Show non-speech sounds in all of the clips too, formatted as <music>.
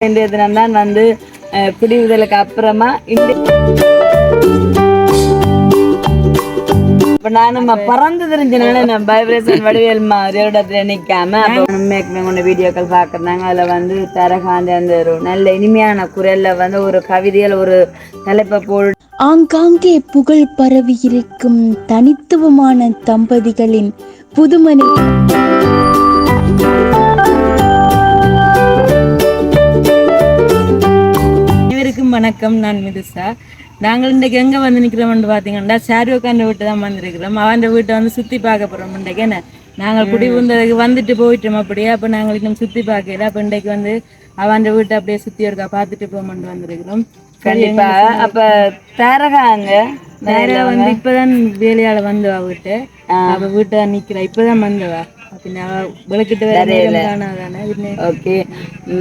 இன்றைய நான் வந்து பிடிவுதலுக்கு அப்புறமா இந்த நான் நானும் பறந்து தெரிஞ்சனால நான் வைப்ரேஷன் வடிவேல் மாதிரியோட நிக்காம அப்போ உண்மையாக்குமே கொண்ட வீடியோக்கள் பாக்குறாங்க அதுல வந்து தரகாந்த அந்த ஒரு நல்ல இனிமையான குரல்ல வந்து ஒரு கவிதையில் ஒரு தலைப்பை போல் ஆங்காங்கே புகழ் பரவி இருக்கும் தனித்துவமான தம்பதிகளின் புதுமனை அனைவருக்கும் வணக்கம். நான் மிதுசா. நாங்கள் இன்றைக்கு எங்கே வந்து நிற்கிறோம்னு பார்த்தீங்கன்னா ஷாருக்கான வீட்டு தான் வந்திருக்கிறோம். அவன் வீட்டை வந்து சுற்றி பார்க்க போகிறோம் இன்றைக்கு. என்ன? நாங்கள் குடி வந்ததுக்கு வந்துட்டு போயிட்டோம் அப்படியே. அப்போ நாங்கள் இன்னும் சுற்றி பார்க்கல. அப்போ இன்றைக்கு வந்து அவன் வீட்டை அப்படியே சுற்றி இருக்கா பார்த்துட்டு போகணும்னு வந்திருக்கிறோம். கண்டிப்பா. அப்ப தரகாங்க வேற வந்து இப்போதான் வேலையால வந்தவா வீட்டு. அவ வீட்டை நிற்கிறா இப்போதான் வந்தவா. ஓகே.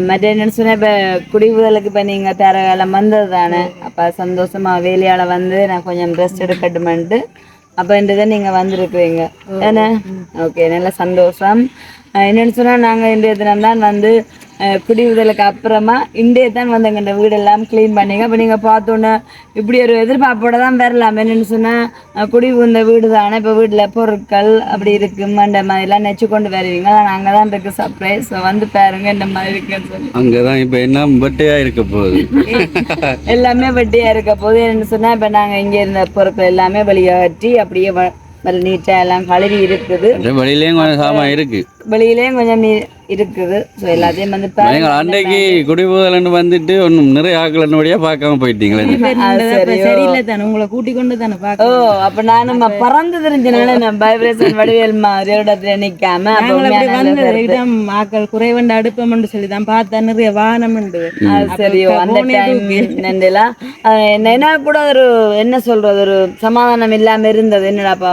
மற்ற என்ன சொன்ன இப்ப குடிவுதலுக்கு இப்ப நீங்க தரகாலம் வந்தது தானே அப்ப சந்தோஷமா வேலையால வந்து நான் கொஞ்சம் ரெஸ்ட் எடுக்கட்டுமென்ட்டு அப்ப இன்றைக்கு நீங்க வந்திருக்கிறீங்க. ஏன்னா ஓகே நல்ல சந்தோஷம். என்னன்னு சொன்னா நாங்க இன்றைய தினம் தான் வந்து அஹ், குடிவுதலுக்கு அப்புறமா இன்றைய தான் வந்து எங்கள்ட வீடெல்லாம் க்ளீன் பண்ணீங்க. அப்ப நீங்க பார்த்தோன்னே இப்படி ஒரு எதிர்பார்ப்போட தான் வரலாம். என்னன்னு சொன்னா அஹ், குடி இந்த வீடு தானே இப்போ வீட்டுல பொருட்கள் அப்படி இருக்கு மண்ட மாதிரிலாம் நெச்சு கொண்டு வருவீங்க ஆனால் அங்கே தான் இருக்கு சர்ப்ரைஸ் வந்து பாருங்க இந்த மாதிரி இருக்குன்னு சொல்லி. அங்கதான் இப்ப என்ன பட்டையா இருக்க போகுது? <laughs> எல்லாமே வட்டியா இருக்க போது என்னன்னு சொன்னா இப்ப நாங்க இங்க இருந்த பொருட்கள் எல்லாமே வெளியேற்றி அப்படியே நீட்டா எல்லாம் கழுவி இருக்குது. அந்த வழியிலயும் கொஞ்சம் சாமான் இருக்கு. வெளியிலயும் கொஞ்சம் நீ இருக்குது. ஸோ எல்லாத்தையும் வந்து. நீங்கள் அன்றைக்கு குடிபோதலன்னு வந்துட்டு ஒன்றும் நிறைய ஆக்கலன்னுபடியா பார்க்காம போயிட்டீங்களே? சரியில்லை தானே. உங்களை கூட்டி கொண்டு தானே ஓ பார்க்க அப்ப நானும் பறந்து தெரிஞ்சனால நான் வைப்ரேஷன் வடிவேல் மாதிரியோட கருத்து. இடம் ஆக்கள் குறைவண்டு அடுப்பம்னு சொல்லி தான் பார்த்தா நிறைய வானம் உண்டு. சரியோ அந்த டைம் நண்டெல்லாம் என்ன கூட ஒரு என்ன சொல்றது ஒரு சமாதானம் இல்லாம இருந்தது. என்னடாப்பா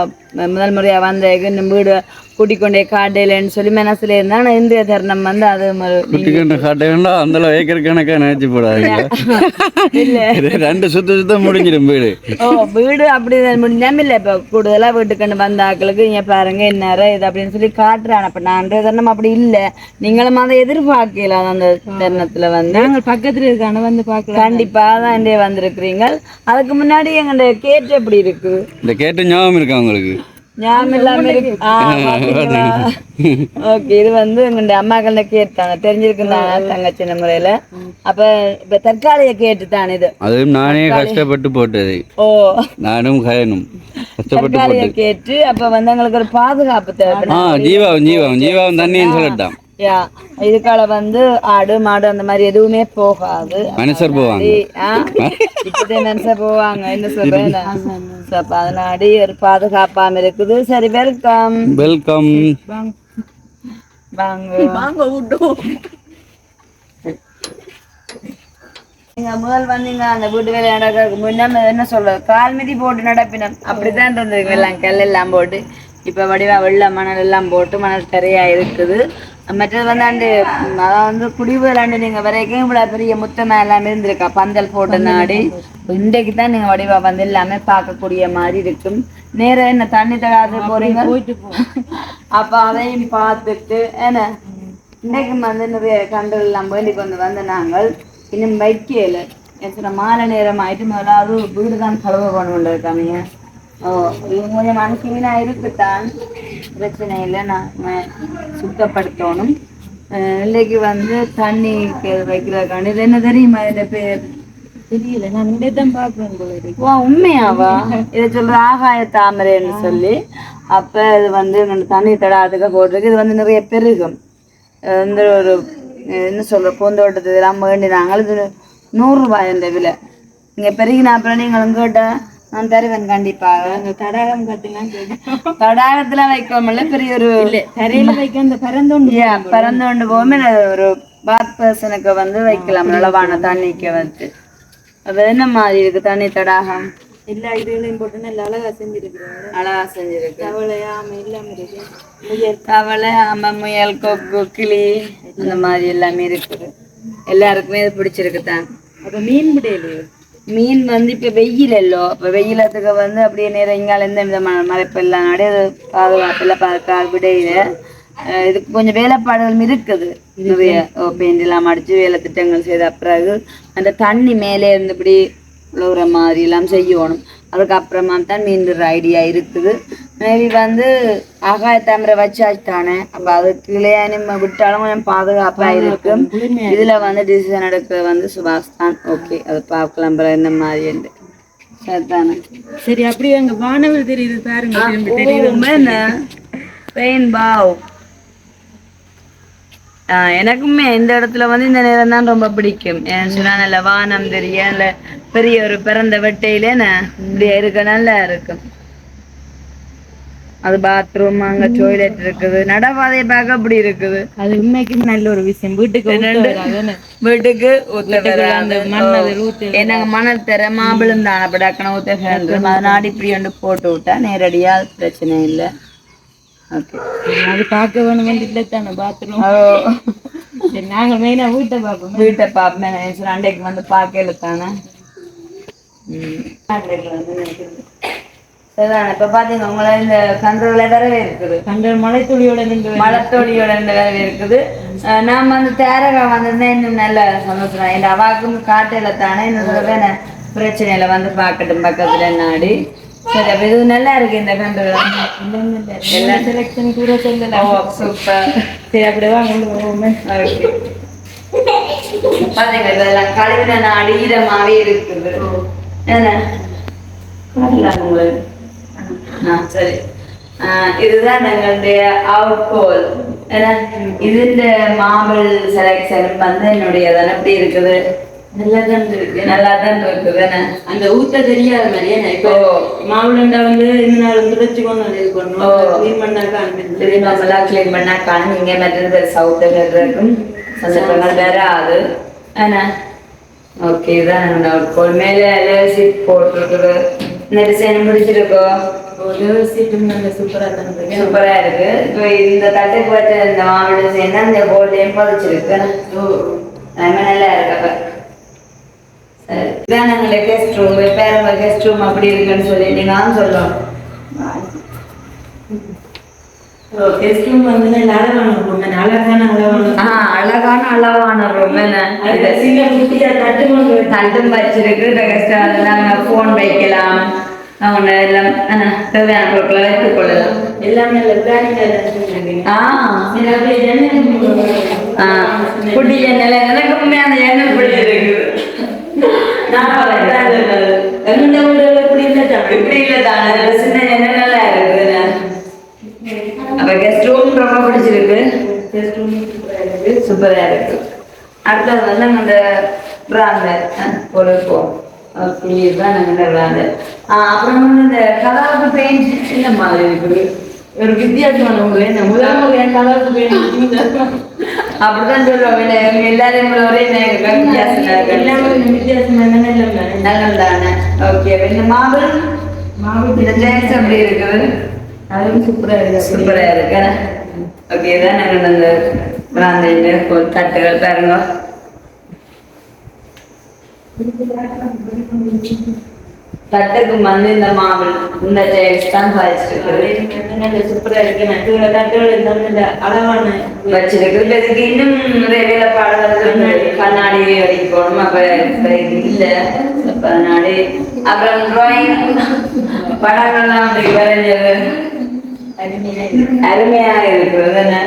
முதல் முறையா வந்த இன்னும் வீடு கூட்டிக் கொண்டே காட்டையிலன்னு சொல்லி மனசுல இருந்தா ஆனா இந்திய தருணம் வந்து அது குட்டிக்கண்டு காட்டேன்னா அந்த ஏக்கர் கணக்கா நினைச்சு போடாதீங்க. ரெண்டு சுத்த சுத்தம் முடிஞ்சிடும் வீடு. ஓ வீடு அப்படி முடிஞ்சாம இல்ல இப்ப கூடுதலா வீட்டுக்கு வந்த ஆட்களுக்கு இங்க பாருங்க இந்நேரம் இது அப்படின்னு சொல்லி காட்டுறான் அப்ப நான் தருணம் அப்படி இல்ல. நீங்களும் அதை எதிர்பார்க்கல அந்த தருணத்துல வந்து. நாங்கள் பக்கத்துல இருக்கான வந்து பார்க்கலாம். கண்டிப்பா தான் இங்கே வந்திருக்கிறீங்க. அதுக்கு முன்னாடி எங்களுடைய கேட் எப்படி இருக்கு? இந்த கேட்ட ஞாபகம் இருக்கா உங்களுக்கு? ஞாபகம் இல்லாம இருக்கு. <laughs> ஓகே இது வந்து எங்களுடைய அம்மாக்கள கேட்டாங்க தெரிஞ்சிருக்குந்தாங்க தங்கச்சின்ன முறையில. அப்ப இப்ப தற்காலிக கேட்டு தான் இது. அதுவும் நானே கஷ்டப்பட்டு போட்டது. ஓ. நானும் கயனும். கஷ்டப்பட்டு கேட்டு அப்ப வந்து எங்களுக்கு ஒரு பாதுகாப்பு தேவை ஆ ஜீவாவும் ஜீவாவும் ஜீவாவும் தண்ணின்னு சொல்லட்டான். யா இதுக்கால வந்து ஆடு மாடு அந்த மாதிரி எதுவுமே போகாது. மனுஷர் போவாங்க. ஆ, இப்படியே மனுஷன் போவாங்க என்ன சொல்றேன் அதனாடி ஒரு பாதுகாப்பாம இருக்குது. சரி வெல்கம். வெல்கம். வாங்க. வாங்க நீங்க முதல் வந்தீங்க அந்த வீட்டு வேலை நடக்கிறதுக்கு முன்னாம என்ன சொல்றது. கால் மிதி போட்டு நடப்பினம். அப்படிதான் இருந்தது எல்லாம் கல் எல்லாம் போட்டு. இப்ப வடிவா வெள்ள மணல் எல்லாம் போட்டு மணல் தரையா இருக்குது. மற்றது வந்து ஆண்டு அதாவது வந்து குடிவேலாண்டு நீங்க வரைக்கும் இவ்வளவு பெரிய முத்தமா எல்லாம் இருந்திருக்கா? பந்தல் போட்ட நாடி. இன்றைக்கு தான் நீங்க வடிவா வந்து எல்லாமே பார்க்கக்கூடிய மாதிரி இருக்கும். நேரம் என்ன தண்ணி தடாது போறீங்க? போயிட்டு அப்ப அதையும் பார்த்துட்டு என்ன? இன்றைக்கு வந்து நிறைய கண்டுகள் எல்லாம் வேண்டி கொண்டு வந்த நாங்கள் இன்னும் வைக்கல. சொன்ன மாலை நேரம் ஆயிட்டு முதலாவது வீடு தான் கழுவ கொண்டு ஓ இது கொஞ்சம் மனசுமீனா இருக்குத்தான் பிரச்சனை இல்லை நான் சுத்தப்படுத்தணும். அஹ் இன்னைக்கு வந்து தண்ணி வைக்கிறதுக்காண்டி இது என்ன தெரியுமா இதில் பேர்? தெரியல. நான் இங்கே தான் பார்க்குறேன் ஓ உண்மையாவா? இதை சொல்ற ஆகாய தாமரைன்னு சொல்லி. அப்ப இது வந்து இந்த தண்ணி தடாதுக்கு போட்டிருக்கு. இது வந்து நிறைய பெருகும். இந்த ஒரு என்ன சொல்ற பூந்தோட்டத்து இதெல்லாம் வேண்டினாங்க. இது நூறு ரூபாய் இந்த விலை. இங்க பெருகின அப்புறம் நீங்களும் கேட்ட நான் தருவேன் கண்டிப்பாக அந்த தடாகம் கேட்கும் தடாகத்துல வைக்கோமில்ல பெரிய ஒரு தரையில வைக்க அந்த பரந்தோண்டு கொண்டு போகுமே ஒரு பாத் பர்சனுக்கு வந்து வைக்கலாம். அளவான தண்ணிக்கு வந்து. அது என்ன மாதிரி இருக்கு தண்ணி தடாகம்? எல்லா இதுகளையும் போட்டு நல்லா அழகா செஞ்சிருக்கிறாங்க அழகா செஞ்சிருக்கு. தவளையா ஆமை இல்லாம இருக்கு. முயல் தவளை ஆமை முயல் கொக்கு கிளி அந்த மாதிரி எல்லாமே இருக்குது. எல்லாருக்குமே இது பிடிச்சிருக்கு தான். அப்ப மீன் பிடையிலையோ மீன் வந்து இப்ப வெயில் இல்லோ இப்ப வெயிலத்துக்கு வந்து அப்படியே நேரம் இங்கால எந்த விதமான மறைப்பு இல்லாத அது பாதுகாப்பு இல்லை பார்க்க விடையில இதுக்கு கொஞ்சம் வேலைப்பாடுகளும் இருக்குது. நிறைய பெயிண்ட் எல்லாம் அடிச்சு வேலை திட்டங்கள் செய்த பிறகு அந்த தண்ணி மேலே இருந்தபடி இப்படி விழுகிற மாதிரி எல்லாம் செய்யணும். அதுக்கப்புறமா தான் மீண்டுற ஐடியா இருக்குது. மேபி வந்து ஆகாய தாமரை வச்சாச்சு தானே அப்போ அது கீழே நம்ம விட்டாலும் கொஞ்சம் பாதுகாப்பாக இருக்கும். இதுல வந்து டிசிஷன் எடுக்க வந்து சுபாஷ் தான். ஓகே அது பார்க்கலாம் என்ன மாதிரி சரிதானே? சரி அப்படியே அங்க வானவில் தெரியுது பாருங்க. பெயின் பாவ் எனக்குமே இந்த இடத்துல வந்து இந்த நேரம் தான் ரொம்ப பிடிக்கும். சொன்னா நல்ல வானம் தெரியும் பெரிய ஒரு பிறந்த வெட்டையில இப்படி இருக்க நல்லா இருக்கும். அது பாத்ரூம் அங்க டாய்லெட் இருக்குது. நடப்பாதையை பார்க்க அப்படி இருக்குது. அது உண்மைக்கு நல்ல ஒரு விஷயம். வீட்டுக்கு. வீட்டுக்கு நாங்க மணல் தர மாம்பழம் தானே. அப்ப டக்குனு ஊத்த இப்படி ஒன்று போட்டு விட்டா நேரடியா பிரச்சனை இல்லை. ஓகே அது பார்க்க வேணும் இல்லை தானே பாத்ரூம் சரி நாங்க மெயினா வீட்டை பார்ப்போம். வீட்டை நினைச்சேன் அன்றைக்கு வந்து பார்க்கல தானே. சரிதானே இப்போ பார்த்தீங்க உங்களை இந்த கண்ட்ரோல வரவே இருக்குது. மழை துளியோட நின்று மலத்தோடியோட இந்த வேலை இருக்குது. நாம வந்து தேரகா வந்திருந்தா இன்னும் நல்ல சந்தோஷம் என் அவாக்கும் காட்டையில தானே இன்னும் பிரச்சனையில வந்து பார்க்கட்டும் பக்கத்துல நாடி சரி அப்ப இது நல்லா இருக்கு இந்த கண்டு. எல்லா செலெக்ஷன் கூட சொல்லல ஓ சூப்பர் சரி அப்படி வாங்க உள்ள போவோமே. ஓகே பாத்தீங்க இதெல்லாம் கழுவின நாடு ஈரமாவே இருக்குது. என்ன? உங்களுக்கு சரி. இதுதான் எங்களுடைய அவுட்கோல் ஏன்னா இதுன்ற மாபிள் செலக்ஷன் வந்து என்னுடைய எப்படி இருக்குது? நல்லா தான் இருக்கு. நல்லா தான் இருக்குது அந்த ஊத்த தெரியாத மாதிரி ஏன்னா இப்போ. மாவுளண்டா வந்து இந்த நாள் துடைச்சு கொண்டு இது ஓ. பண்ணணும் க்ளீன் பண்ணா காண்பிது இது நம்மளாம் க்ளீன் பண்ணா காணும். இங்கே மற்றது சவுத்தில் இருக்கும் சந்தர்ப்பங்கள் அது என்ன ஓகே என்னோட அவுட்கோல் மேலே சீட் போட்டிருக்குது. இந்த டிசைன் முடிச்சிருக்கோ சீட்டும் நல்ல சூப்பரா தான் இருக்கு. சூப்பரா இருக்கு. இப்போ இந்த தட்டுக்கு வச்ச இந்த மாவு டிசைன் தான் இந்த கோல்டையும் பதிச்சிருக்கு. ரொம்ப நல்லா இருக்கு எங்களுடைய கெஸ்ட் ரூம் பேரம்ப கெஸ்ட் ரூம் அப்படி இருக்குன்னு சொல்லி நீங்க தான் சொல்லணும். டெஸ்டும் வந்து நல்ல அழகான பொண்ணு அழகான ஆ அழகான அளவான ரூம் சின்ன குட்டியா தட்டும் வச்சிருக்கு கெஸ்ட் நாங்கள் ஃபோன் வைக்கலாம். அவங்க எல்லாம் தேவையான பொருட்களை வைத்துக் கொள்ளலாம். எல்லாமே ஆ. குட்டி எண்ணெய் எனக்கு உண்மையா அந்த எண்ணெய் பிடிச்சிருக்கு நான். எந்த வீடுல இப்படி இருந்தா இப்படி இல்லை தானே? அதுல சின்ன எண்ணெய் நல்லா இருக்குது? அப்ப கெஸ்ட் ரூம் ரொம்ப பிடிச்சிருக்கு. சூப்பரா இருக்கு. அடுத்தது வந்து இந்த பிராண்டர் பொருட்போம் ஓகே இதுதான் நாங்கள் இந்த பிராண்டர் அப்புறம் வந்து இந்த கலருக்கு பெயிண்ட் இந்த மாதிரி இருக்குது? ஒரு வித்தியாசமான ஊர் என்ன? முதல் முறை கலருக்கு போயிருந்தீங்க அப்படிதான் சொல்லுவோம் இல்லை இவங்க எல்லாரும் ஒரே நேரம் வித்தியாசம் எல்லாமே வித்தியாசம் என்னன்னு இல்லை நல்லது தானே ஓகே இந்த மாவு மாவு இந்த ஜெயின்ஸ் அப்படி இருக்குது அதுவும் சூப்பரா இருக்கு சூப்பரா இருக்கு ஓகே இதான் நாங்கள் அந்த பிராந்திய தட்டுகள் பாருங்க தட்டுக்கு வந்து இந்த மாவு இந்த ஜெயின்ஸ் தான் வச்சிருக்கு நல்ல சூப்பரா இருக்கு கீழே தட்டுகள் இருந்தாலும் நல்ல அழகான வச்சிருக்கு இப்ப இதுக்கு இன்னும் நிறைய வேலைப்பாடுகள் கண்ணாடி அடிக்கணும் அப்ப இல்ல கண்ணாடி அப்புறம் டிராயிங் படங்கள்லாம் அப்படி வரைஞ்சது அருமையாக இருக்கிறது என்ன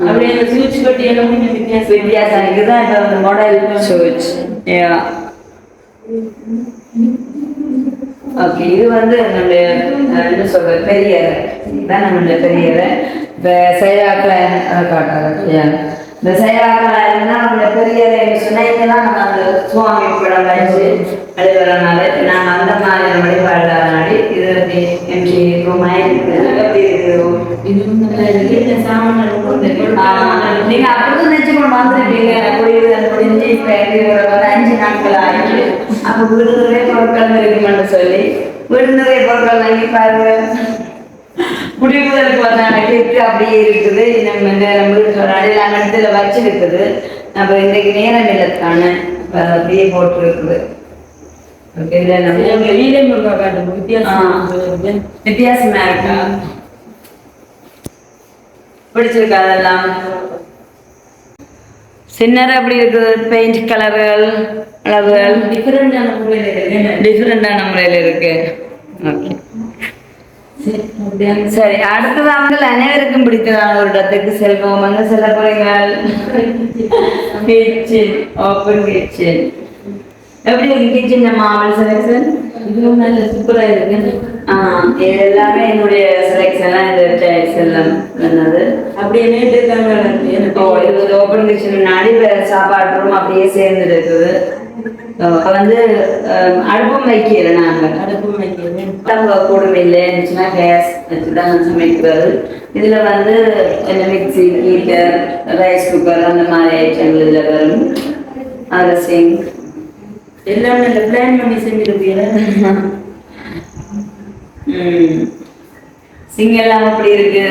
அப்படியே அந்த சுவிட்ச் பட்டி எல்லாம் கொஞ்சம் வித்தியாசம் வித்தியாசம் இதுதான் இப்ப வந்து மாடல் சுவிட்ச் ஓகே இது வந்து நம்மளுடைய அஹ், என்ன சொல்றது பெரிய தான் நம்மளுடைய பெரிய இப்போ செயலாக்கல காட்டாங்க இந்த செயலாக்கல இருந்தால் நம்மளுடைய பெரிய சொன்னீங்கன்னா நம்ம அந்த சுவாமி படம் வச்சு எழுதுறதுனால நாங்கள் அந்த மாதிரி பாடுறாடி இது அப்படி எம்ஜி இருக்குது எப்படி இருக்குது இதுவும் நல்லா இருக்கு இந்த சாமான் போட்டு நீங்க அப்படிதான் நினைச்சு கொண்டு வந்திருப்பீங்க. புரியுது இப்ப இது ஒரு அஞ்சு நாட்கள் ஆயிடுச்சு அப்ப வீடு நிறைய பொருட்கள் இருக்குமென்னு சொல்லி வீடு நிறைய பொருட்கள் வாங்கி பாருங்க குடியிருந்தலுக்கு வந்தாங்க. கிஃப்ட் அப்படியே இருக்குது. நம்ம இந்த வீட்டு அடையிலான இடத்துல வச்சிருக்குது. இன்றைக்கு அப்ப அப்படியே வீரம் காட்டும் வித்தியாசம் வித்தியாசமா இருக்கா? பிடிச்சிருக்கா அதெல்லாம்? சின்னர் அப்படி இருக்குது? பெயிண்ட் கலர்கள் அளவுகள். டிஃபரெண்டான முறையில் இருக்கு. ஓகே சரி அடுத்ததாக அனைவருக்கும் பிடித்ததான ஒரு இடத்துக்கு செல்வோம். அங்க செல்ல போறீங்கள் கிச்சன் ஓப்பன் கிச்சன் எப்படி இருக்கு? கிச்சன் மாவல் செலக்ஷன் இதுவும் நல்ல சூப்பராக இருக்கு. எல்லாமே என்னுடைய செலக்ஷன்லாம் இந்த டைல்ஸ் எல்லாம் பண்ணது அப்படியே நேற்று தாங்க எனக்கு ஓப்பன் கிச்சன் முன்னாடி சாப்பாடு ரூம் அப்படியே சேர்ந்து இருக்குது. வந்து அடுப்பும் வைக்கல நாங்கள் அடுப்பு வைக்கிறேன் தங்க கூடும் இல்லை இருந்துச்சுன்னா கேஸ் வச்சு தான் சமைக்கிறது. இதில் வந்து இந்த மிக்ஸி ஹீட்டர் ரைஸ் குக்கர் அந்த மாதிரி ஐட்டங்கள் இதில் வரும். அதில் சிங்க் எல்லாமே நல்ல பிளான் பண்ணி செஞ்சிருக்கீங்க சிங்கெல்லாம் அப்படி இருக்கு.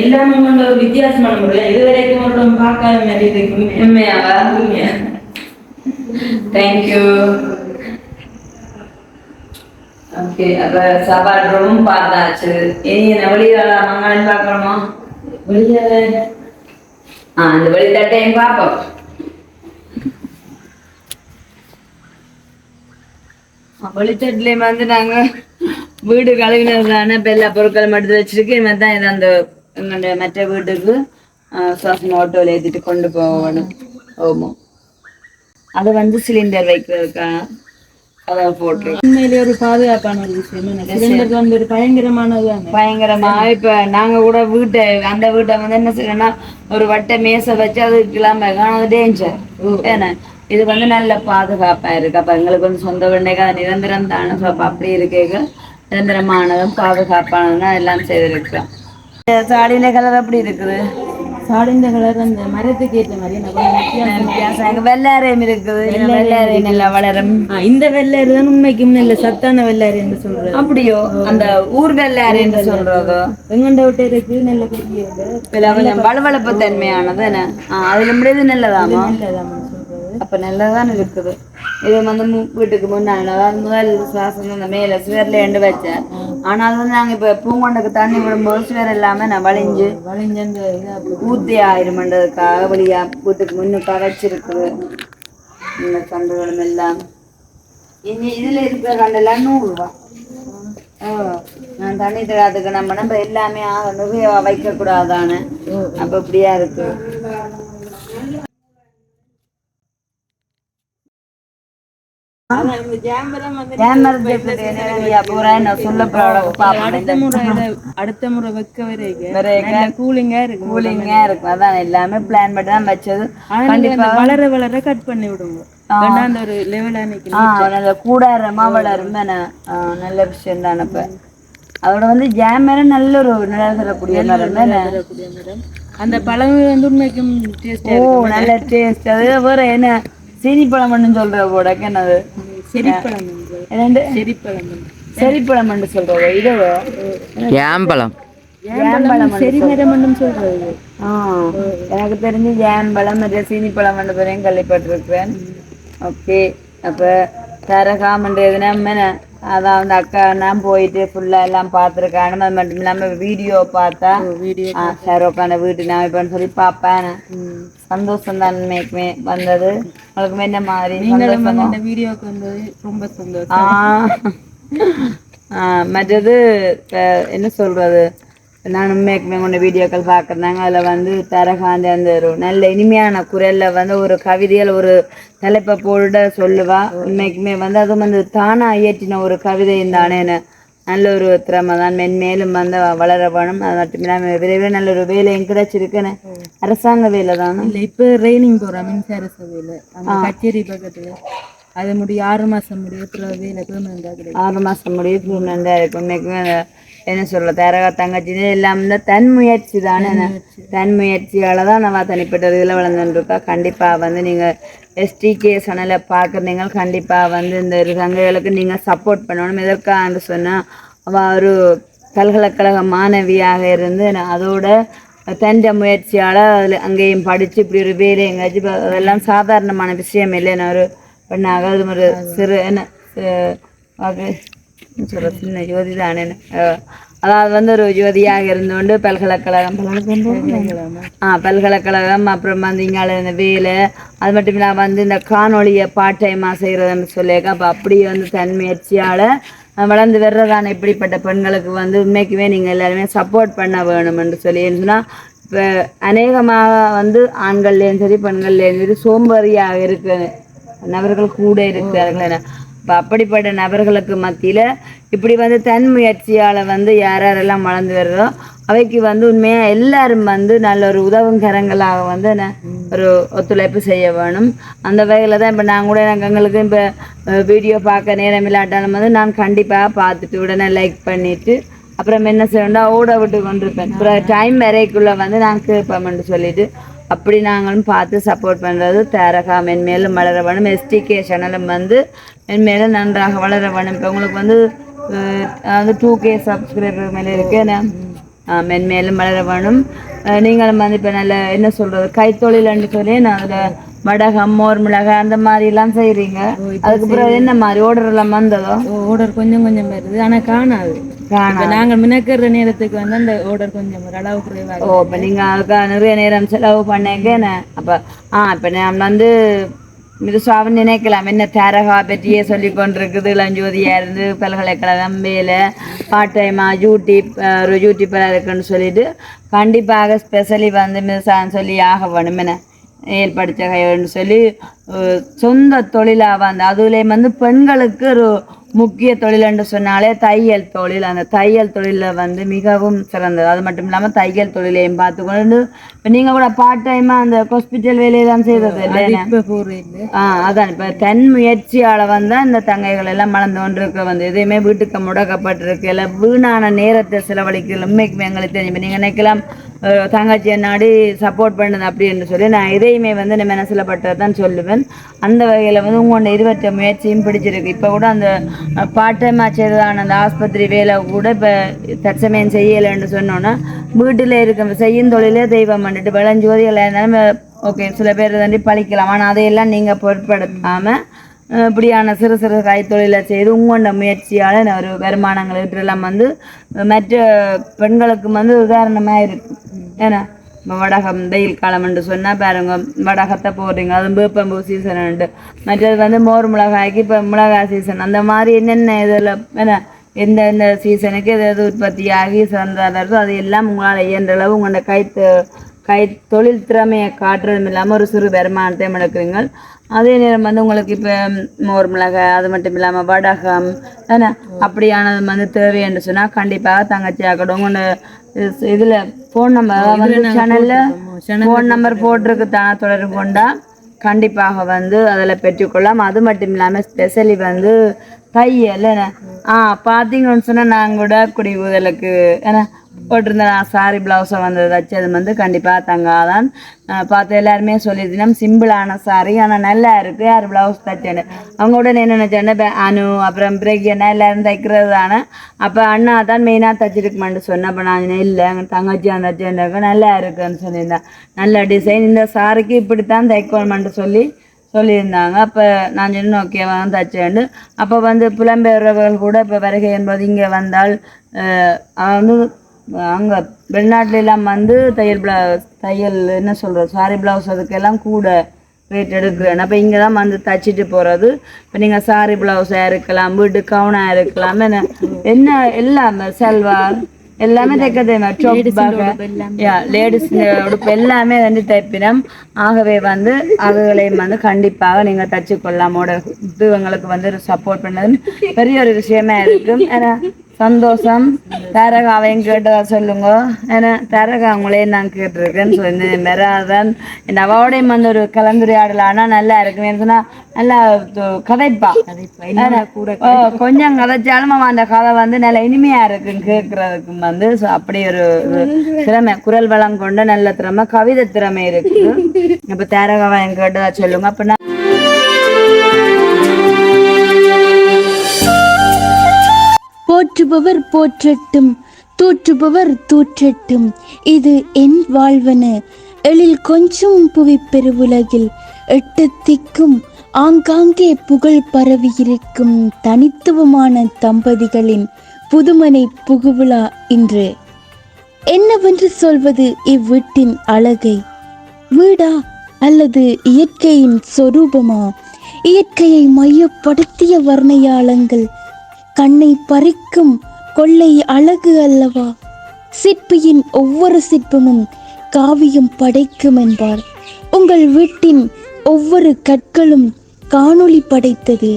எல்லாமே ஒரு வித்தியாசமான முறை இது வரைக்கும் ஒரு பார்க்காத மாதிரி இருக்கு. உண்மையாவா? உண்மையா? தேங்க்யூ ஓகே அப்ப சாப்பாடு ரூம் பார்த்தாச்சு. இனி என்ன வெளியில் மங்காளம் பார்க்கணுமா? வெளியால? ஆ அந்த வெளித்தட்டையும் பார்ப்போம். வெளித்தட்டுலேயும் வந்து நாங்கள் வீடு கழுவினதான எல்லா பொருட்களும் எடுத்து வச்சிருக்கு. தான் இது அந்த எங்களுடைய மற்ற வீட்டுக்கு சுவாசம் ஆட்டோவில் ஏற்றிட்டு கொண்டு போகணும். ஓமோ அது வந்து சிலிண்டர் வைக்கிறதுக்கான கதவை போட்டு உண்மையிலே ஒரு பாதுகாப்பான ஒரு விஷயம். என்ன சிலிண்டர் வந்து ஒரு பயங்கரமானது பயங்கரமா. இப்ப நாங்க கூட வீட்டை அந்த வீட்டை வந்து என்ன செய்யணும்னா ஒரு வட்டை மேசை வச்சு அது அது டேஞ்சர் ஏன்னா இது வந்து நல்ல பாதுகாப்பா இருக்கு. அப்ப எங்களுக்கு வந்து சொந்த வீட்டைக்கு அது நிரந்தரம் தானே ஸோ அப்ப அப்படி இருக்கேங்க. நிரந்தரமானதும் பாதுகாப்பானதும் எல்லாம் செய்திருக்கிறோம். சாடியில கலர் அப்படி இருக்குது? சாடிந்த கலர் அந்த மரத்துக்கு ஏற்ற மாதிரி வெள்ளாரையும் இருக்குது. வெள்ளாரை நல்லா வளரும். இந்த வெள்ளாரி தான் உண்மைக்கும் நல்ல சத்தான வெள்ளாரி என்று சொல்றது. அப்படியோ? அந்த ஊர் வெள்ளாரை என்று சொல்றதோ? வெங்கண்ட விட்டு இருக்கு நல்ல பெரிய வளவளப்பு தன்மையானது என்ன? ஆ, அதுல முடியாது நல்லதாமா? நல்லதாம்னு அப்ப நல்லதான் இருக்குது இது வந்து வீட்டுக்கு முன்னாடி அதாவது முதல் சுவாசம் அந்த மேல சுவர்ல எண்டு வச்சேன் ஆனால் வந்து நாங்க இப்ப பூங்கொண்டுக்கு தண்ணி விடும்போது சுவர் எல்லாமே நான் வளைஞ்சு அப்படி ஊத்தி ஆயிருமன்றதுக்காக வழியா வீட்டுக்கு முன்னுக்காக வச்சிருக்குது இந்த கண்டுகளும் எல்லாம் இனி இதுல இருக்கிற கண்டெல்லாம் நூறு ரூபா ஓ நான் தண்ணி தராதுக்கு நம்ம நம்ம எல்லாமே ஆக நிறைய வைக்க கூடாதானே அப்ப இப்படியா இருக்கு ஆனா இந்த ஜாம்பரம் வந்து ஏன் பூரா நான் சொல்ல போறோம் அடுத்த முறை வைக்க வரைக்கும் கூலிங்கா இருக்கும். கூலிங்கா இருக்கும். அதான் எல்லாமே பிளான் பண்ணி தான் வச்சது. வளர வளர கட் பண்ணி விடுங்க. அந்த ஒரு லெவலா நல்ல கூடாரமா வளரும் நல்ல விஷயம் தானே இப்ப அதோட வந்து ஜாம் மரம் நல்ல ஒரு நிழல் தரக்கூடிய மரம் தானே கூடிய மரம் அந்த பழம் வந்து உண்மைக்கும் டேஸ்டா ஓ நல்ல டேஸ்ட் அது வேற என்ன? சீனி பழம்னு சொல்ற போடக்கு என்னது? செரிப்பழம் ரெண்டு செரிப்பழம் செரிப்பழம்னு சொல்றது இது. ஏம்பலம் ஏம்பழம் எனக்கு தெரிஞ்சு ஜாம்பழம் மற்ற சீனி பழம் ரெண்டு பேரையும் கேள்விப்பட்டிருக்கிறேன் ஓகே அப்ப தரகாமன்றதுனா என்ன? அதான் வந்து அக்கா நான் போயிட்டு ஃபுல்லா எல்லாம் பார்த்துருக்கானு. அது மட்டும் இல்லாம வீடியோ பார்த்தா வீடியோ ஆ ஷாருக்கான வீட்டு நான் இப்பன்னு சொல்லி பார்ப்பேன். சந்தோஷம் தான் உண்மைக்குமே வந்தது. உங்களுக்கு என்ன மாதிரி நீங்களும் வந்து இந்த வீடியோக்கு வந்தது ரொம்ப சந்தோஷம். ஆ. ஆ, மற்றது என்ன சொல்றது? நான் உண்மைக்குமே கொண்ட வீடியோக்கள் பார்க்குறாங்க அதில் வந்து தரகாந்த அந்த ஒரு நல்ல இனிமையான குரல்ல வந்து ஒரு கவிதையில் ஒரு தலைப்பை போட சொல்லுவா. உண்மைக்குமே வந்து அதுவும் வந்து தானா இயற்றின ஒரு கவிதையும் தானே நல்ல ஒரு திறமை தான். மென்மேலும் வந்து வளர வேணும். அது மட்டும் இல்லாமல் விரைவில் நல்ல ஒரு வேலையும் கிடைச்சிருக்குன்னு அரசாங்க வேலை தானே? இல்ல இப்ப ட்ரைனிங் போறோம். மின்சார சபையில. கச்சேரி பக்கத்துல. அது முடிய ஆறு மாசம் முடிய வேலை ஆறு மாதம் முடிய இருக்கும். உண்மைக்குமே என்ன சொல்ல தரகா தங்கச்சி எல்லாம் இந்த தன் முயற்சி தானே. தன் முயற்சியால தான் நம்ம தனிப்பட்ட இதில் வளர்ந்துருக்கா. கண்டிப்பாக வந்து நீங்கள் எஸ்டிகே சேனலை பார்க்குறீங்க கண்டிப்பாக வந்து இந்த இரு சங்கைகளுக்கு நீங்கள் சப்போர்ட் பண்ணணும். எதற்காக சொன்னால் அவள் ஒரு பல்கலைக்கழக மாணவியாக இருந்து நான் அதோட தண்ட முயற்சியால் அதில் அங்கேயும் படித்து இப்படி ஒரு வேலை எங்கேயாச்சும் அதெல்லாம் சாதாரணமான விஷயம் இல்லை. நான் ஒரு பெண்ணாக அது ஒரு சிறு என்ன சொல்ற சின்ன யோதி தானே அதாவது வந்து ஒரு யுவதியாக இருந்து கொண்டு பல்கலைக்கழகம். ஆ பல்கலைக்கழகம் அப்புறம் வந்து இங்கால இந்த வேலை அது மட்டும் இல்லாமல் வந்து இந்த காணொளியை பார்ட் டைமாக செய்கிறதுன்னு சொல்லியிருக்கேன் அப்போ அப்படியே வந்து தன் முயற்சியால் வளர்ந்து வர்றதான இப்படிப்பட்ட பெண்களுக்கு வந்து உண்மைக்குமே நீங்கள் எல்லாருமே சப்போர்ட் பண்ண வேணும் என்று சொல்லி சொன்னால் இப்போ அநேகமாக வந்து ஆண்கள்லேயும் சரி பெண்கள்லேயும் சரி சோம்பேறியாக இருக்கு நபர்கள் கூட இருக்கிறார்கள் இப்போ அப்படிப்பட்ட நபர்களுக்கு மத்தியில் இப்படி வந்து தன் முயற்சியால் வந்து யார் யாரெல்லாம் வளர்ந்து வருதோ அவைக்கு வந்து உண்மையாக எல்லாரும் வந்து நல்ல ஒரு உதவும் கரங்களாக வந்து என்ன ஒரு ஒத்துழைப்பு செய்ய வேணும். அந்த வகையில் தான் இப்போ நான் கூட எனக்கு எங்களுக்கு இப்போ வீடியோ பார்க்க நேரம் இல்லாட்டாலும் வந்து நான் கண்டிப்பாக பார்த்துட்டு உடனே லைக் பண்ணிவிட்டு அப்புறம் என்ன செய்யணும்னா ஓட விட்டு கொண்டிருப்பேன். அப்புறம் டைம் வரைக்குள்ளே வந்து நான் கேட்பேன் சொல்லிட்டு அப்படி நாங்களும் பார்த்து சப்போர்ட் பண்ணுறது தேரகா மென்மேலும் வளர வேணும். எஸ்டிகே சேனலும் வந்து மென்மேலும் நன்றாக வளர வேணும் இப்போ உங்களுக்கு வந்து வந்து டூ கே சப்ஸ்கிரைபர் மேலே இருக்கு. என்ன? ஆஹ் மென்மேலும் வளர வேணும் நீங்களும் வந்து இப்போ நல்ல என்ன சொல்கிறது கைத்தொழில்னு சொல்லி நான் அதில் வடகம் மோர் மிளகாய் அந்த மாதிரிலாம் செய்கிறீங்க அதுக்கு பிறகு என்ன மாதிரி order எல்லாம் வந்ததோ? ஓர்டர் கொஞ்சம் கொஞ்சம் வருது. ஆனா காணாது. இப்ப நாங்க மினக்கிற நேரத்துக்கு வந்து அந்த ஓர்டர் கொஞ்சம் அளவு குறைவாக ஓ இப்போ நீங்கள் அதுக்கு நிறைய நேரம் செலவு பண்ணேங்க அப்போ ஆ இப்போ நான் வந்து இது சுவாமி நினைக்கலாம். என்ன தேரகா பற்றியே சொல்லி கொண்டிருக்குது. இளஞ்சோதியாக இருந்து பல்கலைக்கழகம் வேலை பார்ட் டைமாக யூடியூப் ஒரு யூடியூப்பராக இருக்குன்னு சொல்லிட்டு கண்டிப்பாக ஸ்பெஷலி வந்து மிஸ் சொல்லி ஆக வேணும் என்ன ஏற்படுத்த கைன்னு சொல்லி சொந்த தொழிலாக வந்து அதுலேயும் வந்து பெண்களுக்கு ஒரு முக்கிய தொழில் என்று சொன்னாலே தையல் தொழில். அந்த தையல் தொழிலில் வந்து மிகவும் சிறந்தது. அது மட்டும் இல்லாமல் தையல் தொழிலையும் பார்த்துக்கொண்டு இப்போ நீங்கள் கூட பார்ட் டைமாக அந்த ஹாஸ்பிட்டல் வேலையெல்லாம் செய்தது இல்லை ஆ அதான். இப்போ தன் முயற்சியால் வந்து இந்த தங்கைகள் எல்லாம் மலர்ந்து கொண்டிருக்க வந்து எதையுமே வீட்டுக்கு முடக்கப்பட்டிருக்கு இல்லை வீணான நேரத்தை செலவழிக்கல. உண்மைக்குமே எங்களுக்கு தெரியும். நீங்கள் நினைக்கலாம் தங்கச்சி நாடு சப்போர்ட் பண்ணுது அப்படின்னு சொல்லி நான் இதையுமே வந்து நம்ம மனசில் பட்டது தான் சொல்லுவேன். அந்த வகையில் வந்து உங்களோட இருபத்த முயற்சியும் பிடிச்சிருக்கு. இப்போ கூட அந்த பார்ட் டைமாக செய்ததான அந்த ஆஸ்பத்திரி வேலை கூட இப்போ தற்சமயம் செய்யலைன்னு சொன்னோன்னா வீட்டில் இருக்க செய்யும் தொழிலே தெய்வம் பண்ணிட்டு விளைஞ்சோதிகள் இருந்தாலும் ஓகே சில பேர் தாண்டி பழிக்கலாம். ஆனால் அதையெல்லாம் நீங்கள் பொருட்படுத்தாமல் இப்படியான சிறு சிறு கைத்தொழிலை செய்து உங்களோட முயற்சியால் ஒரு வருமானங்கள் இதெல்லாம் வந்து மற்ற பெண்களுக்கு வந்து உதாரணமாக இருக்கு ஏன்னா இப்போ வடகம் வெயில் காலம் என்று சொன்னால் பாருங்க வடகத்தை போடுறீங்க அதுவும் வேப்பம்பூ சீசன் உண்டு. மற்றது வந்து மோர் மிளகாய்க்கு இப்போ மிளகாய் சீசன் அந்த மாதிரி என்னென்ன இதில் என்ன எந்த எந்த சீசனுக்கு எது எது உற்பத்தி ஆகி சிறந்ததோ அது எல்லாம் உங்களால் இயன்ற அளவு உங்களோட கைத்து கை தொழில் திறமையை காட்டுறதும் இல்லாமல் ஒரு சிறு வருமானத்தையும் எடுக்கிறீங்க அதே நேரம் வந்து உங்களுக்கு இப்போ மோர் மிளகாய் அது மட்டும் இல்லாமல் வடகம் என்ன? அப்படியானது வந்து தேவை என்று சொன்னால் கண்டிப்பாக தங்கச்சி ஆக்கட்டும். இதில் ஃபோன் நம்பர் வந்து சேனலில் ஃபோன் நம்பர் போட்டிருக்கு தானே தொடர்பு கொண்டா கண்டிப்பாக வந்து அதில் பெற்றுக்கொள்ளலாம். அது மட்டும் இல்லாமல் ஸ்பெஷலி வந்து தையல் என்ன? ஆ பார்த்தீங்கன்னு சொன்னால் நாங்கள் கூட குடி ஊதலுக்கு ஏன்னா போட்டிருந்தேன். சாரி ப்ளவுஸை வந்து தைச்சது வந்து கண்டிப்பாக தங்காதான். பார்த்து எல்லாருமே சொல்லியிருந்தோம் சிம்பிளான சாரி ஆனால் நல்லா இருக்கு. யார் ப்ளவுஸ் தைச்சேன்னு. அவங்க உடனே என்ன நினச்சேன்னா அனு அப்புறம் பிரேக்கியனா எல்லாரும் தைக்கிறது தானே அப்போ அண்ணா தான் மெயினாக தச்சிருக்குமான்னு சொன்னேன். அப்போ நான் இல்லை எங்கள் தங்கச்சி அந்த நல்லா இருக்குன்னு சொல்லியிருந்தேன் நல்ல டிசைன் இந்த சாரிக்கு இப்படித்தான் தைக்கணுமென்று சொல்லி சொல்லியிருந்தாங்க. அப்போ நான் சொன்னேன் ஓகேவா தைச்சேன்னு. அப்போ வந்து புலம்பெயர்வர்கள் கூட இப்போ வருகை என்பது இங்கே வந்தால் அவன் வந்து அங்கே வெளிநாட்டுல எல்லாம் வந்து தையல் ப்ளவுஸ் தையல் என்ன சொல்கிறது சாரி ப்ளவுஸ் அதுக்கெல்லாம் கூட ரேட் எடுக்கிறேன் அப்போ இங்கே தான் வந்து தச்சிட்டு போகிறது இப்போ நீங்கள் சாரி ப்ளவுஸாக இருக்கலாம் வீட்டு கவுனாக இருக்கலாம் என்ன என்ன எல்லாமே செல்வார் எல்லாமே தைக்க தெரியும்? டாப் யா லேடிஸ் உடுப்பு எல்லாமே. வந்து தைப்பினம். ஆகவே வந்து அதுகளையும் வந்து கண்டிப்பாக நீங்கள் தச்சு கொள்ளாமோட இது உங்களுக்கு வந்து சப்போர்ட் பண்ணது பெரிய ஒரு விஷயமா இருக்கும் ஏன்னா சந்தோஷம். தரகாவையும் கேட்டதா சொல்லுங்க. ஏன்னா தரகா உங்களையும் நான் கேட்டிருக்கேன்னு சொல்லி மெராதான் என் அவளோடையும் வந்து ஒரு கலந்துரையாடல் ஆனால் நல்லா இருக்கும் ஏன்னு சொன்னா நல்லா கதைப்பா. கொஞ்சம் கதைச்சாலும் அவன் அந்த கதை வந்து நல்ல இனிமையா இருக்கும் கேட்கறதுக்கும் வந்து அப்படி ஒரு திறமை குரல் வளம் கொண்ட நல்ல திறமை கவிதை திறமை இருக்கு. அப்ப தேரகாவை கேட்டதா சொல்லுங்க. அப்ப போற்றுபவர் போற்றட்டும் தூற்றுபவர் தூற்றட்டும். இது என் வாழ்வன. எழில் கொஞ்சம் புவி பெருவுலகில் எட்டு திக்கும் ஆங்காங்கே புகழ் பரவியிருக்கும் தனித்துவமான தம்பதிகளின் புதுமனை புகுவிழா இன்று. என்னவென்று சொல்வது இவ்வீட்டின் அழகை? வீடா அல்லது இயற்கையின் சொரூபமா? இயற்கையை மையப்படுத்திய வர்ணையாளங்கள் கண்ணை பறிக்கும் கொள்ளை அழகு அல்லவா? சிற்பியின் ஒவ்வொரு சிற்பமும் காவியம் படைக்கும் என்பார். உங்கள் வீட்டின் ஒவ்வொரு கற்களும் காணொளி படைத்தது.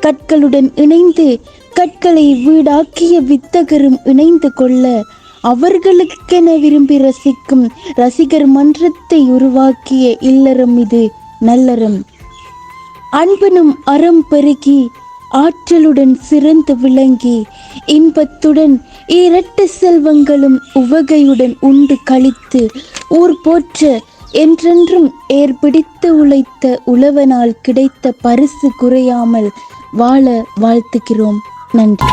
கற்களுடன் இணைந்து கற்களை வீடாக்கிய வித்தகரும் இணைந்து கொள்ள அவர்களுக்கென விரும்பி ரசிக்கும் ரசிகர் மன்றத்தை உருவாக்கிய இல்லறம் இது நல்லறம். அன்பனும் அறம் பெருகி ஆற்றலுடன் சிறந்து விளங்கி இன்பத்துடன் இரட்டு செல்வங்களும் உவகையுடன் உண்டு கழித்து ஊர் போற்ற என்றென்றும் ஏற்பிடித்து உழைத்த உழவனால் கிடைத்த பரிசு குறையாமல் வாழ வாழ்த்துகிறோம். நன்றி.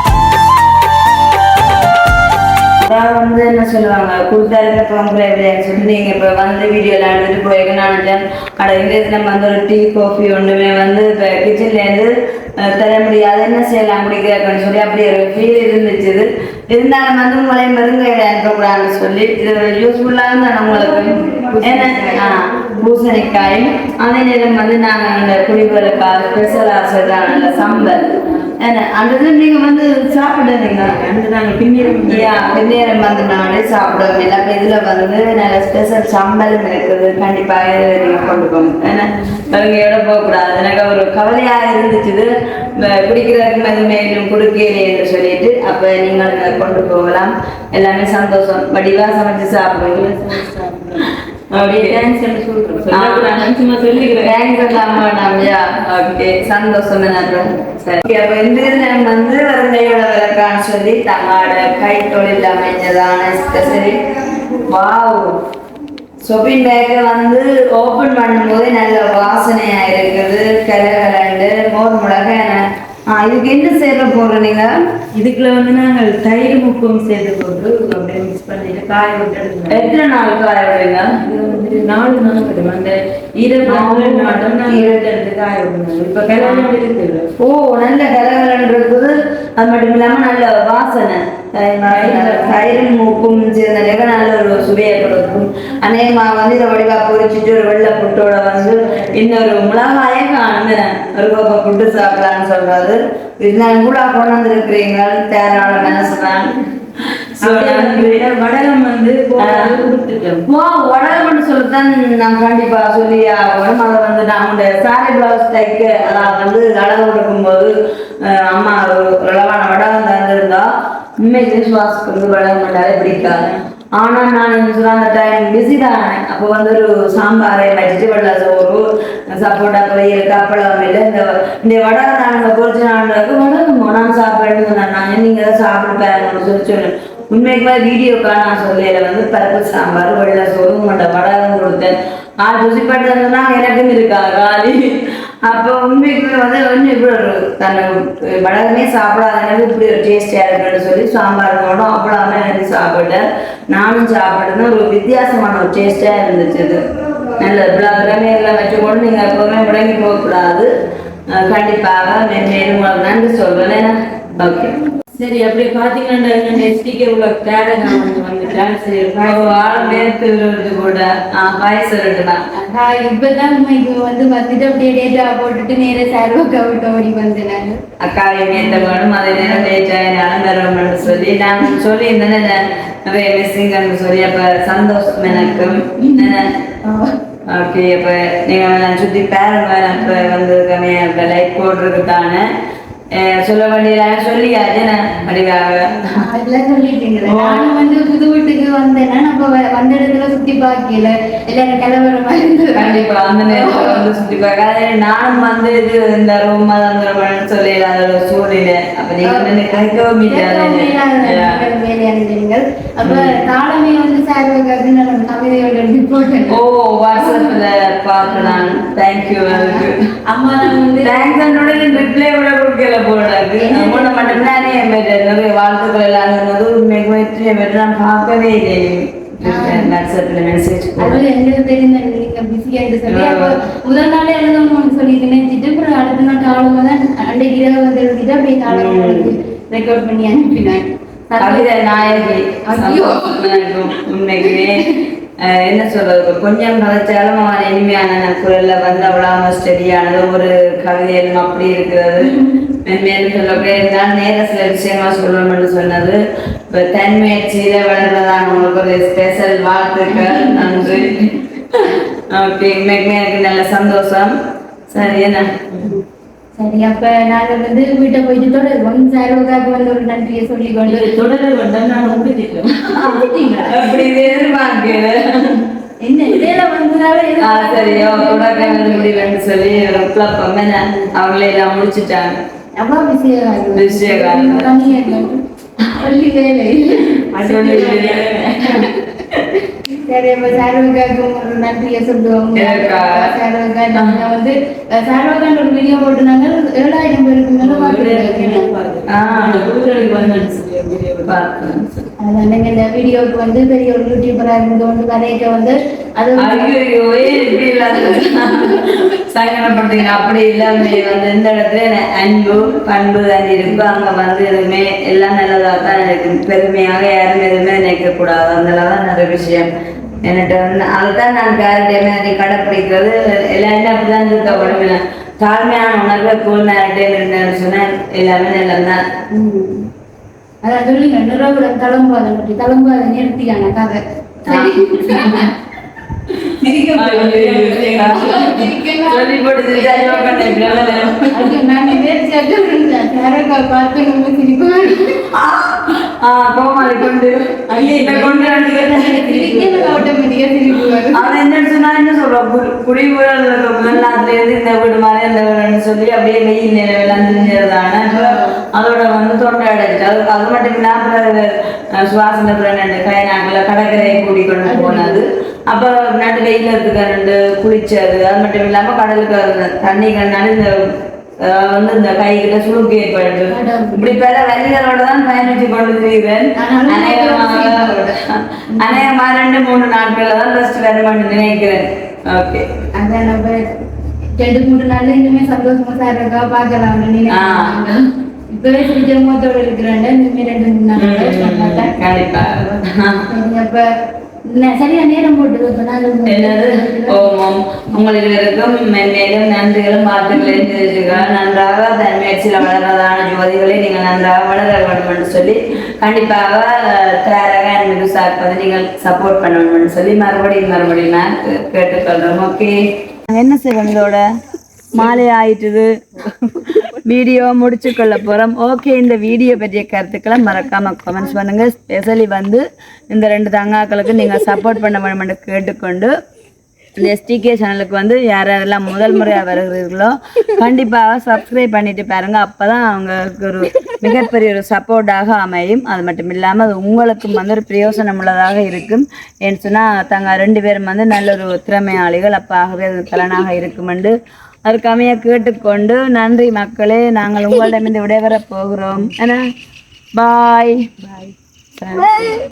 அதான் வந்து என்ன சொல்லுவாங்க? கொடுத்தாருங்க பொங்கல் எப்படியான்னு சொல்லி நீங்க இப்ப வந்து வீடியோல எடுத்துட்டு போயிருக்க நான் நினைச்சேன் அட இந்த நம்ம வந்து ஒரு டீ காஃபி ஒண்ணுமே வந்து இப்ப கிச்சன்ல இருந்து தர முடியாது. என்ன செய்யலாம்? குடிக்கிறதுன்னு சொல்லி அப்படி ஒரு ஃபீல் இருந்துச்சு இருந்தாலும் வந்து உங்களை மருங்கை அனுப்பக்கூடாதுன்னு சொல்லி இது யூஸ்ஃபுல்லாக தான் நம்மளுக்கு ஏன்னா பூசணிக்காயும் அதே நேரம் வந்து நாங்கள் அந்த குடிகளுக்காக ஸ்பெஷல் ஆசை தான் சம்பல். அந்த நீங்க வந்து சாப்பிடுறீங்க அந்த நாங்கள் பின்னிரம் ஐயா, வெந்நீரம் வந்து நானே சாப்பிடுவோம் அப்ப இதுல வந்து நல்ல ஸ்பெஷல் சம்பளம் இருக்குது. கண்டிப்பாக இதை நீங்க கொண்டு போங்க. ஏன்னா வருகையோட போகக்கூடாது. எனக்கு ஒரு கவலையா இருந்துச்சு குடிக்கிறதுக்கு மெது மேலும் கொடுக்கலையே என்று சொல்லிட்டு அப்ப நீங்கள் கொண்டு போகலாம். எல்லாமே சந்தோஷம். வடிவா சமைச்சு சாப்பிடுவீங்க சந்தோஷம் வந்து விளக்கான்னு சொல்லி தங்களோட கைத்தொழில் அமைஞ்சதான வாவ் ஷாப்பிங் பேக்கை வந்து ஓப்பன் பண்ணும்போது நல்ல வாசனையா இருக்குது. கலகலண்டு மோர் மிளகு ஆ இதுக்கு என்ன சேர்க்க போற நீங்க? இதுக்குள்ள வந்து நாங்கள் தயிர் முக்கம் சேர்த்து போட்டு அப்படியே மிக்ஸ் பண்ணிட்டு காய விட்டு எத்தனை நாள் காய விடுங்க இது நாலு நாள் கிடைக்கும் அந்த ஓ நல்ல கலகலன்னு இருக்குது அது மட்டும் இல்லாம நல்ல வாசனை. தயிர் மூக்கும் சேர்ந்த நல்ல ஒரு சுவையை கொடுக்கும் அநேகமா வந்து இதை வடிவா பொரிச்சிட்டு ஒரு வெள்ளை புட்டோட வந்து இன்னொரு மிளகாயே காணுங்க ஒரு கோப்பை புட்டு சாப்பிடலாம்னு சொல்றாரு. இருந்தாலும் கூட கொண்டு வந்திருக்கிறீங்க தேரான மனசு தான். வடகம் வந்து வடகம்னு சொல்லித்தான் நான் கண்டிப்பா சொல்லி ஆகணும் அதை வந்து நம்முடைய சாரி பிளவுஸ் தைக்க அதாவது வந்து அளவு கொடுக்கும்போது அம்மா ஒரு அளவான வடகம் தந்திருந்தா உண்மைக்கு சுவாசத்துக்கு வந்து வடகம் பண்ணாலே பிடிக்காது. ஆனா நான் சொல்ல அந்த டைம் பிஸி தானே. அப்போ வந்து ஒரு சாம்பாரை வெள்ளை சோறு சப்போட்டா பொரியல் கப்பளம் இல்லை இந்த இந்த வடகம் பொறிச்ச நான் சாப்பிட்டு நீங்கள் நீங்க தான் சாப்பிட்டு பாருங்கன்னு சொல்லி. சொன்னேன் உண்மைக்குமே வீடியோக்காக நான் சொல்லல. வந்து பருப்பு சாம்பார் வெள்ளை சோறு உங்கள்கிட்ட வடகம் கொடுத்தேன். நான் ருசி பட்டதுன்னா எனக்குன்னு இருக்கா காலி. அப்போ உண்மைக்குமே வந்து கொஞ்சம் இப்படி ஒரு தன்னை வடகமே சாப்பிடாத எனக்கு இப்படி ஒரு டேஸ்டியாக இருக்குன்னு சொல்லி சாம்பார் போடும் அவ்வளோமே எனக்கு சாப்பிட்டேன் நானும் சாப்பிட்டேன் ஒரு வித்தியாசமான ஒரு டேஸ்டாக இருந்துச்சு இது நல்ல விளக்கமே எல்லாம் வச்சுக்கொண்டு நீங்கள் எப்போவுமே முடங்கி போகக்கூடாது. கண்டிப்பாக மென்மேலும் நன்றி சொல்கிறேன் ஓகே. சரி அப்படியே பாத்தீங்கன்னா இந்த ஸ்டிக்கர் உள்ள வந்துட்டேன் சரி ஆள் நேர்த்து விழுறது கூட. பாயசம் ரெண்டுதான் நான் இப்பதான் இது வந்து வந்துட்டு அப்படியே டேட்டா போட்டுட்டு நேரா சர்வக்கா விட்டு ஓடி வந்தேன் நான் அக்காவை நேர்த்த வேணும் அதே நேரம் லேட் ஆயிரம் தருவோம்னு சொல்லி நான் சொல்லி இருந்தேன் நிறைய மிஸ்ஸிங்னு சொல்லி அப்ப சந்தோஷம் எனக்கு. ஓகே அப்ப நீங்க சுத்தி பாருங்க வந்து கம்மியா இப்ப சொல்ல வேண்டிய சொல்லியாச்சு நான் வடிவாக அதெல்லாம் சொல்லிட்டீங்க நானும் வந்து புது வீட்டுக்கு வந்தேன்னா நம்ம வந்த இடத்துல சுத்தி பார்க்கல. எல்லாரும் கிளம்புற மாதிரி இருந்தது. கண்டிப்பா அந்த நேரத்துல வந்து சுத்தி பார்க்க. நானும் வந்து இது இந்த ரூம் வந்துடும் சொல்லி அதோட சூழ்நிலை. அப்ப நீங்க வந்து கேட்கவும் வேலையானீங்கள் அப்ப தாளமே வந்து கவிதையோட எழுதி போட்டேன். ஓ வாட்ஸ்அப்ல பார்க்கலாம் தேங்க்யூ அம்மா நான் வந்து தேங்க்ஸ் ரிப்ளை கூட கொடுக்கல. போடாது மூணு மட்டும் தானே நிறைய வாழ்த்துக்கள் எல்லாம் இருந்தது. உண்மைக்கு வெற்றி பெற்று நான் பார்க்கவே இல்லை. வாட்ஸ்அப்ல மெசேஜ் அது எங்களுக்கு தெரியும் நீங்க பிஸியா சொல்லி அப்ப முதல் நாளே எழுதணும்னு சொல்லி நினைச்சிட்டு அப்புறம் அடுத்த நாள் காலம் தான் அன்றைக்கு இரவு வந்து எழுதிட்டு அப்படியே காலம் ரெக்கார்ட் பண்ணி அனுப்பினேன். கவிதை நாயகி. ஐயோ. உண்மைக்குமே என்ன சொல்றது? கொஞ்சம் கதைச்சாலும் அவன் இனிமையான குரல்ல வந்து அவ்வளவு ஸ்டெடியானது ஒரு கவிதையிலும் அப்படி இருக்கிறது. மென்மேலும் சொல்லக்கூடிய இருந்தால் நேர சில விஷயங்கள் சொல்லணும்னு சொன்னது. இப்போ தன்முயற்சியில வளர்றதான உங்களுக்கு ஒரு ஸ்பெஷல் வாழ்த்துக்கள். நன்றி. <laughs> ஓகே உண்மைக்குமே எனக்கு நல்ல சந்தோஷம். சரி என்ன? சரி அப்ப நாங்க வந்து வீட்டை போயிட்டு தொடருவோம் சாரோக்காக்கு வந்து ஒரு நன்றியை சொல்லி கொண்டு தொடர வேண்டாம் நான் அப்படி இது எதிர்பார்க்கல. என்ன இடையில வந்ததால சரியோ சொல்லி அவங்களே எல்லாம் முடிச்சுட்டாங்க. அப்பா விஷயம் விஷயகாரம். சொல்லி வேலை. சொல்லி சரி அப்ப சாரோக்காக்கும் ஒரு நன்றியை சொல்லுவோம் எனக்கா? சாரோக்கா நாங்க வந்து சாரோக்கான் ஒரு வீடியோ போட்டுனாங்க ஏழாயிரம் பேருக்கு மேல. அதனால இந்த வீடியோவுக்கு வந்து பெரிய ஒரு யூடியூபரா இருந்து கொண்டு கதைக்க வந்து அது சங்கடப்படுறீங்க அப்படி இல்லாம வந்து இந்த இடத்துல அன்பு பண்பு தான் இருக்கும் அங்க வந்து எதுவுமே எல்லாம் நல்லதாக தான் இருக்கும் பெருமையாக யாரும் எதுவுமே நினைக்க கூடாது அதனாலதான் நிறைய விஷயம் என்கிட்ட வந்து அதுதான் நான் கேரக்டர் மாதிரி கடைப்பிடிக்கிறது. எல்லாருமே அப்படிதான் இருக்கப்படும் தாழ்மையான உணர்வை கூழ் நேரட்டையில் இருந்தேன்னு சொன்னா எல்லாமே நல்லதுதான். ம். அதான் சொல்லிங்க நிறவுடன் தளம்பாதம் பற்றி தளம்பாதம் நிறுத்தியான கதை. சொல்லி அது கோமாளி கொண்டு. இதை கொண்டு சொன்னா என்ன இந்த சொல்லி அப்படியே வெயில் நிலவெல்லாம் அதோட வந்து தொண்டை அடைச்சிட்டு அது அது மட்டும் இல்லாம சுவாசன ரெண்டு கை நாட்டில் கடற்கரையை கூடி கொண்டு போனது. அப்போ நட்டு வெயில் இருக்கிற ரெண்டு குளிச்சது. அது மட்டும் இல்லாம கடலுக்கு தண்ணி கண்ணாடி இந்த வந்து இந்த கைகிட்ட சுழுக்கு ஏற்படுது இப்படி பல வழிகளோட தான் பயணிச்சு கொண்டு அநேகமாக அநேகமா ரெண்டு மூணு நாட்கள்ல தான் ரெஸ்ட் வருமானு நினைக்கிறேன். ஓகே அதான் நம்ம ரெண்டு மூணு நாள்ல இனிமே சந்தோஷமா சார் இருக்கா? நினைக்கிறேன் இப்பவே சிரிச்ச முகத்தோட இருக்கிறேன் இனிமே ரெண்டு மூணு நாள் கண்டிப்பா. அப்ப இருக்கும் மென்மேலும் நன்றிகளும் வாழ்த்துக்களையும் தெரிவிச்சுக்கிறேன் நன்றாக தன் முயற்சியில் வளர்றதான ஜோதிகளை நீங்கள் நன்றாக வளர வேண்டும் என்று சொல்லி கண்டிப்பாக தயாராக எனக்கு சார்ப்பதை நீங்கள் சப்போர்ட் பண்ணணும்னு சொல்லி மறுபடியும் மறுபடியும் நான் கே- கேட்டுக்கொள்றோம் ஓகே என்ன செய்வோம் இதோட? மாலை ஆயிட்டுது. வீடியோ முடிச்சு கொள்ள போகிறோம் ஓகே இந்த வீடியோ பற்றிய கருத்துக்களை மறக்காம கமெண்ட்ஸ் பண்ணுங்க. ஸ்பெஷலி வந்து இந்த ரெண்டு தங்காக்களுக்கு நீங்கள் சப்போர்ட் பண்ண வேண்டும் கேட்டுக்கொண்டு இந்த எஸ்டிகே சேனலுக்கு வந்து யார் யாரெல்லாம் முதல் முறையாக வருகிறீர்களோ கண்டிப்பாக சப்ஸ்கிரைப் பண்ணிட்டு பாருங்க. அப்போ தான் அவங்களுக்கு ஒரு மிகப்பெரிய ஒரு சப்போர்ட்டாக அமையும். அது மட்டும் இல்லாமல் அது உங்களுக்கும் வந்து ஒரு பிரயோசனம் உள்ளதாக இருக்கும். ஏன்னு சொன்னால் தங்க ரெண்டு பேரும் வந்து நல்ல ஒரு திறமையாளிகள். அப்போ ஆகவே அது பலனாக இருக்கும் என்று அதற்கு அமைய கேட்டுக்கொண்டு நன்றி மக்களே நாங்கள் உங்களிடமிருந்து விடைபெறப் போகிறோம். என்ன? பாய் பாய்